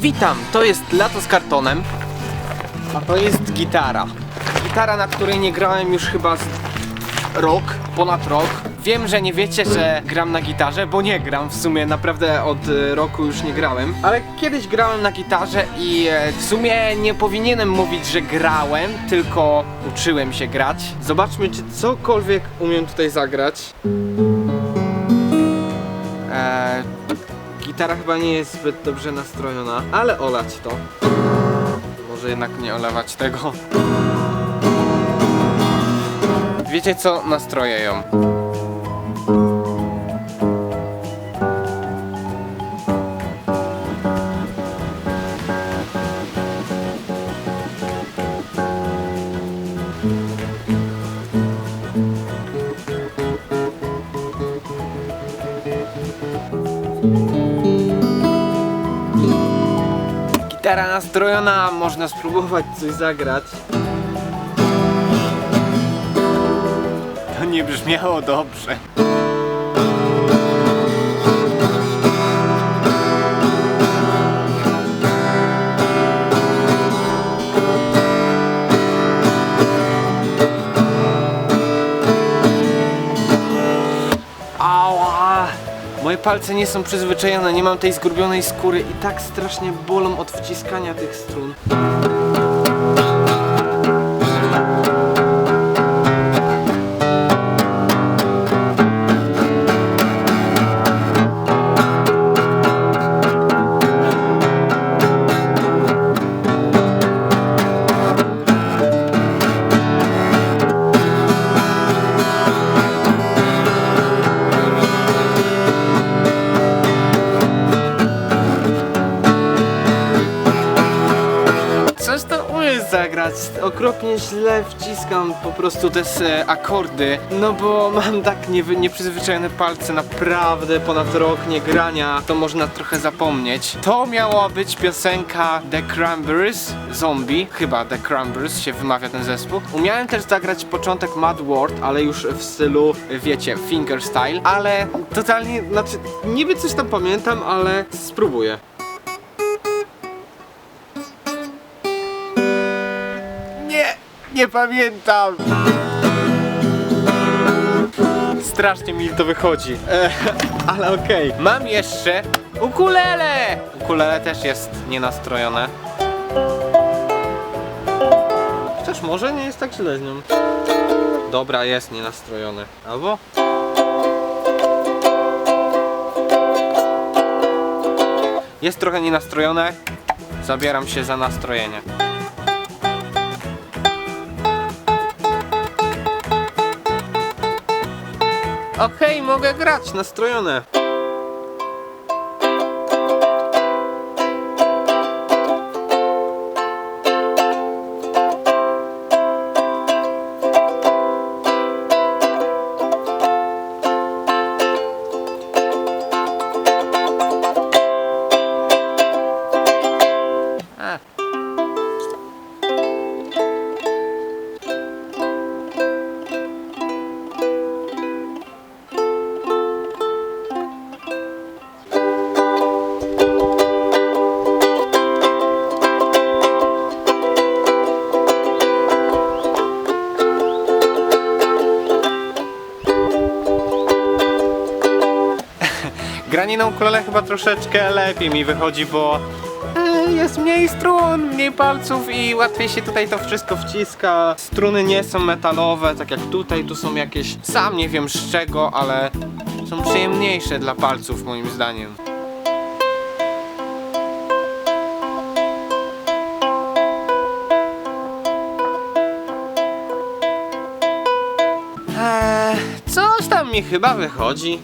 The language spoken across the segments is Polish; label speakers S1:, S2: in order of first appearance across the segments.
S1: Witam, to jest Lato z kartonem, a to jest gitara. Gitara, na której nie grałem już chyba z rok, ponad rok. Wiem, że nie wiecie, że gram na gitarze, bo nie gram w sumie, naprawdę od e, roku już nie grałem. Ale kiedyś grałem na gitarze i e, w sumie nie powinienem mówić, że grałem, tylko uczyłem się grać. Zobaczmy, czy cokolwiek umiem tutaj zagrać. Gitara chyba nie jest zbyt dobrze nastrojona, ale olać to. Może jednak nie olewać tego. Wiecie co? Nastroję ją. Gitara nastrojona, można spróbować coś zagrać. To nie brzmiało dobrze. Palce nie są przyzwyczajone, nie mam tej zgrubionej skóry i tak strasznie bolą od wciskania tych strun. Okropnie źle wciskam po prostu te e, akordy. No bo mam tak niewy- nieprzyzwyczajone palce, naprawdę ponad rok nie grania. To można trochę zapomnieć. To miała być piosenka The Cranberries, Zombie. Chyba The Cranberries się wymawia ten zespół. Umiałem też zagrać początek Mad World, ale już w stylu, wiecie, fingerstyle. Ale totalnie, znaczy, niby coś tam pamiętam, ale spróbuję. Nie pamiętam. Strasznie mi to wychodzi. E, ale okej. Mam jeszcze ukulele. Ukulele też jest nienastrojone. Chociaż może nie jest tak źle z nią. Dobra, jest nienastrojone. Albo? Jest trochę nienastrojone. Zabieram się za nastrojenie. Okej, mogę grać, nastrojone. Granie na ukulele chyba troszeczkę lepiej mi wychodzi, bo e, jest mniej strun, mniej palców i łatwiej się tutaj to wszystko wciska. Struny nie są metalowe, tak jak tutaj, tu są jakieś, sam nie wiem z czego, ale są przyjemniejsze dla palców moim zdaniem. Eee, coś tam mi chyba wychodzi.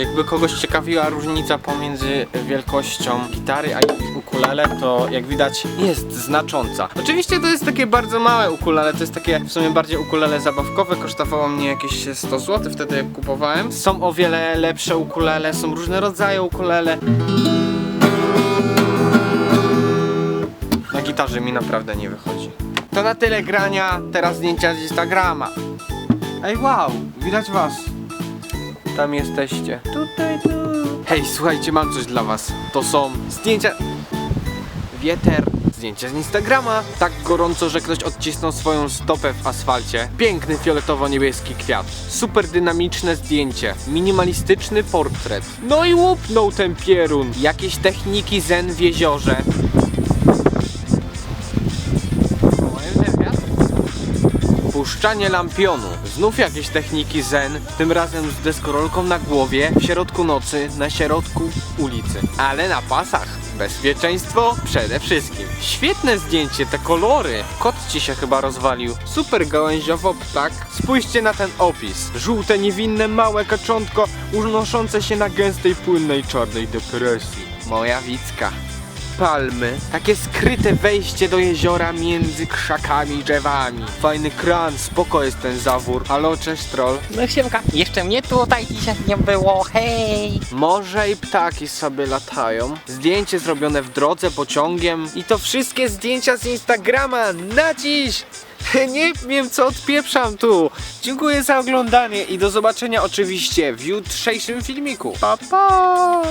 S1: Jakby kogoś ciekawiła różnica pomiędzy wielkością gitary a ukulele, to jak widać jest znacząca. Oczywiście to jest takie bardzo małe ukulele, to jest takie w sumie bardziej ukulele zabawkowe, kosztowało mnie jakieś 100 zł wtedy jak kupowałem. Są o wiele lepsze ukulele, są różne rodzaje ukulele. Na gitarze mi naprawdę nie wychodzi. To na tyle grania, teraz zdjęcia z Instagrama. Ej wow, widać was. Tam jesteście. Tutaj, tu. Hej, słuchajcie, mam coś dla was. To są zdjęcia... Wieter. Zdjęcia z Instagrama. Tak gorąco, że ktoś odcisnął swoją stopę w asfalcie. Piękny fioletowo-niebieski kwiat. Super dynamiczne zdjęcie. Minimalistyczny portret. No i łupnął ten pierun. Jakieś techniki zen w jeziorze. Puszczanie lampionu. Znów jakieś techniki zen, tym razem z deskorolką na głowie, w środku nocy, na środku ulicy. Ale na pasach. Bezpieczeństwo przede wszystkim. Świetne zdjęcie, te kolory. Kot ci się chyba rozwalił. Super gałęziowo ptak. Spójrzcie na ten opis. Żółte, niewinne, małe kaczątko unoszące się na gęstej, płynnej, czarnej depresji. Moja Wicka palmy, takie skryte wejście do jeziora między krzakami i drzewami. Fajny kran, spoko jest ten zawór. Halo, cześć troll.
S2: No siemka, jeszcze mnie tutaj dzisiaj nie było, hej!
S1: Morze i ptaki sobie latają. Zdjęcie zrobione w drodze pociągiem. I to wszystkie zdjęcia z Instagrama na dziś! Nie wiem co odpieprzam tu. Dziękuję za oglądanie i do zobaczenia oczywiście w jutrzejszym filmiku. Pa pa!